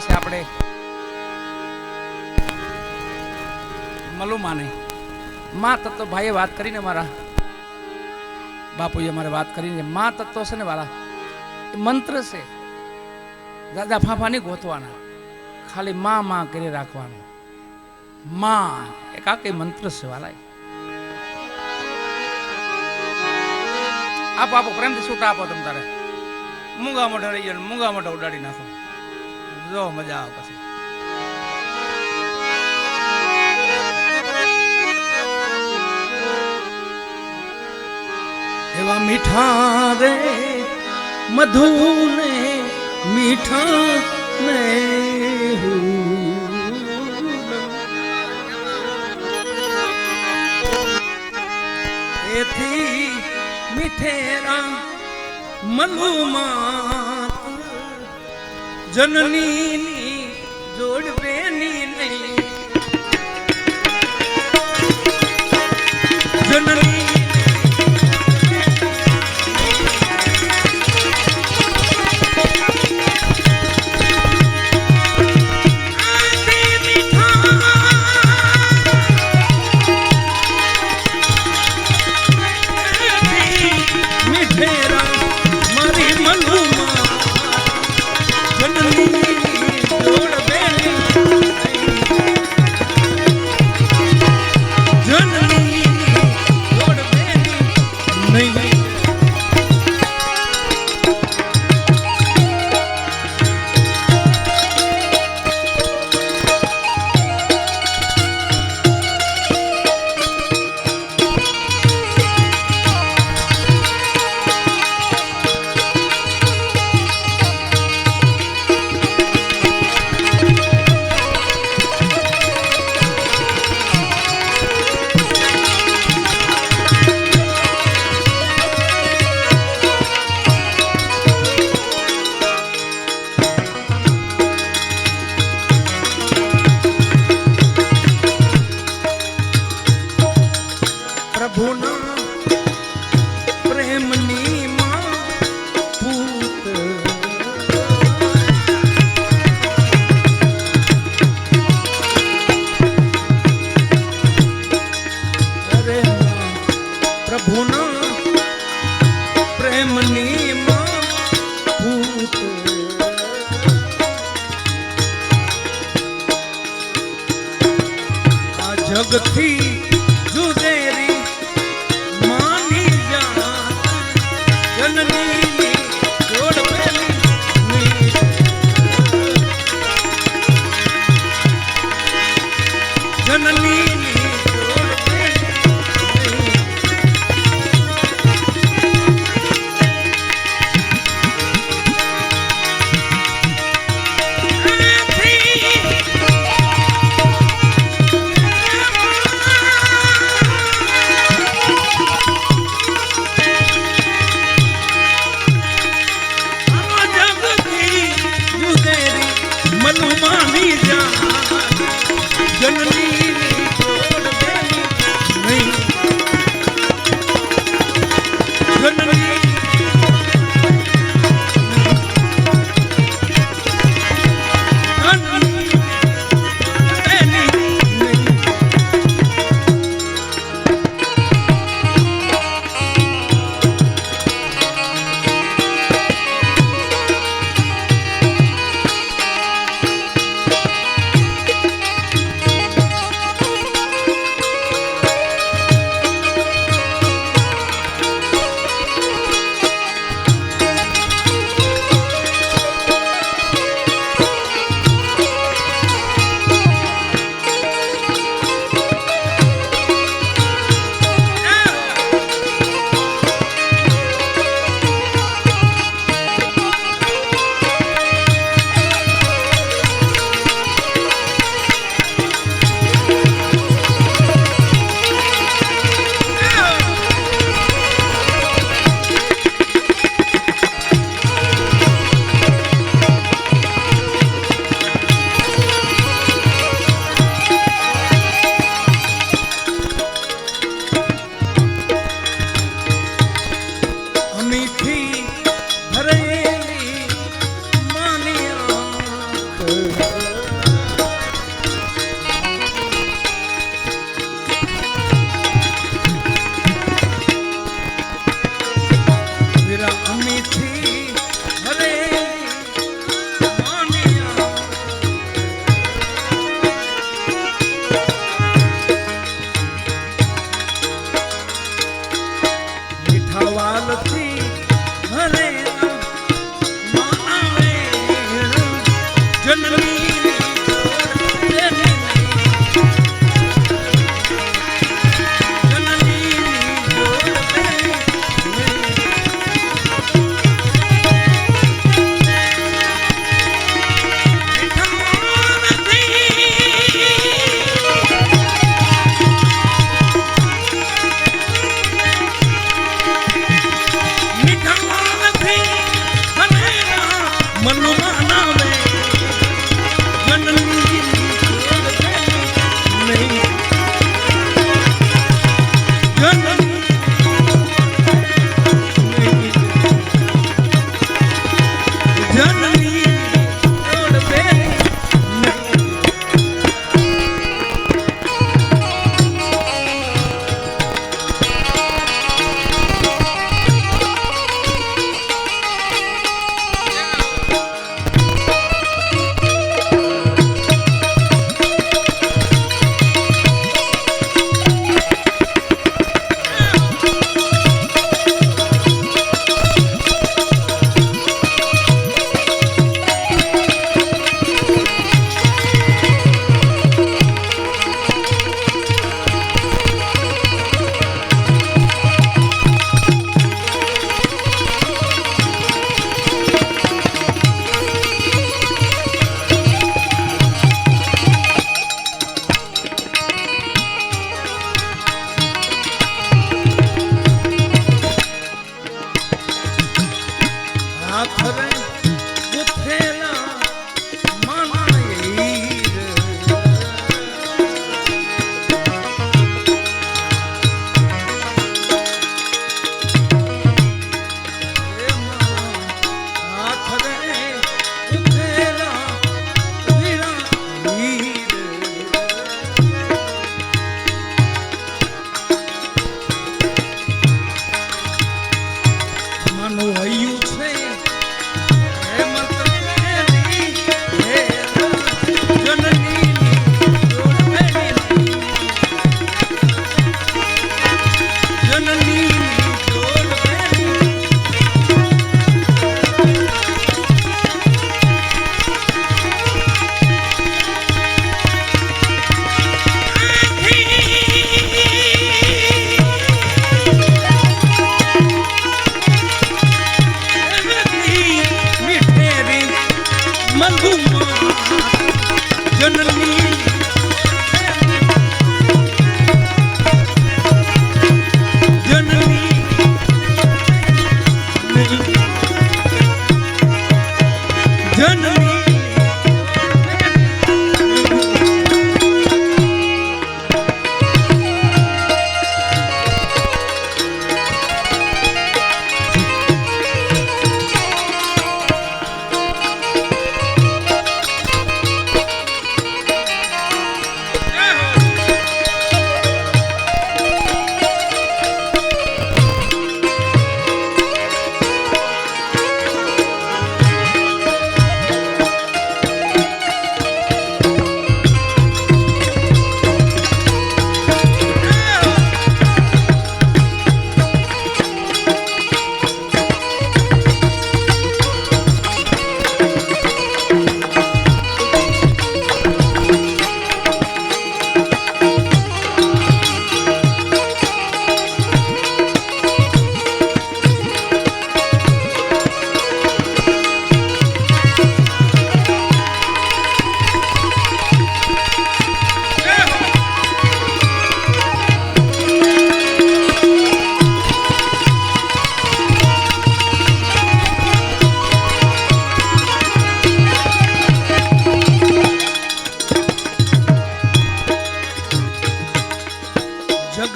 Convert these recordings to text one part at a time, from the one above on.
છે આપણે? મલુમાને મા તત્વ ભાઈએ વાત કરીને મારા બાપુએ અમારે વાત કરીને મા તત્વ છે ને વાળા એ મંત્ર છે. દાદા ફાફા નહીં ગોતવાના. ખાલી માં માં કરી રાખવાનું. માં આ કઈ મંત્ર છે વાલા આપો આપો, પ્રેમથી છૂટા આપો તમ તારે. મૂંગા મોઢા રહી જાય મૂંગા મોઢા ઉડાડી નાખો. જો મજા આવે પછી. એવા મીઠા રે મધુને મીઠા ને એથી મીઠેરા મલુમાત જનની જોડવે નહીં. જનની જગથી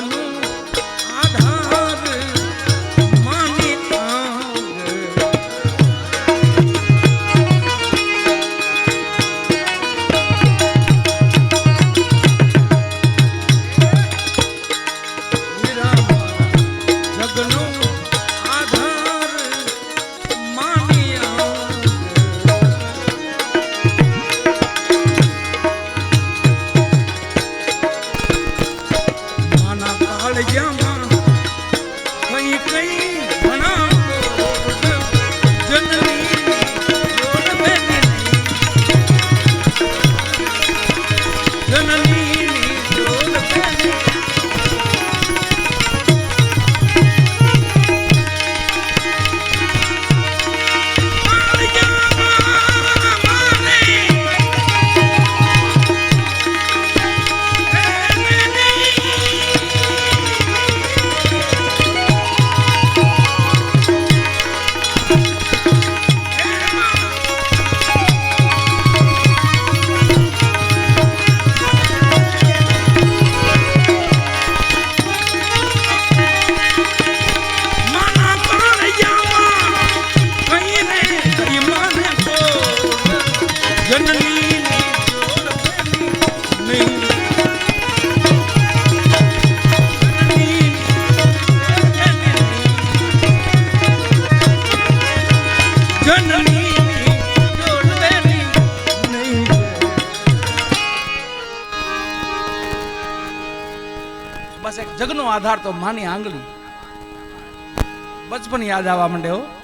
Hallelujah. આધાર તો માની આંગળી. બચપન યાદ આવવા માંડે હો.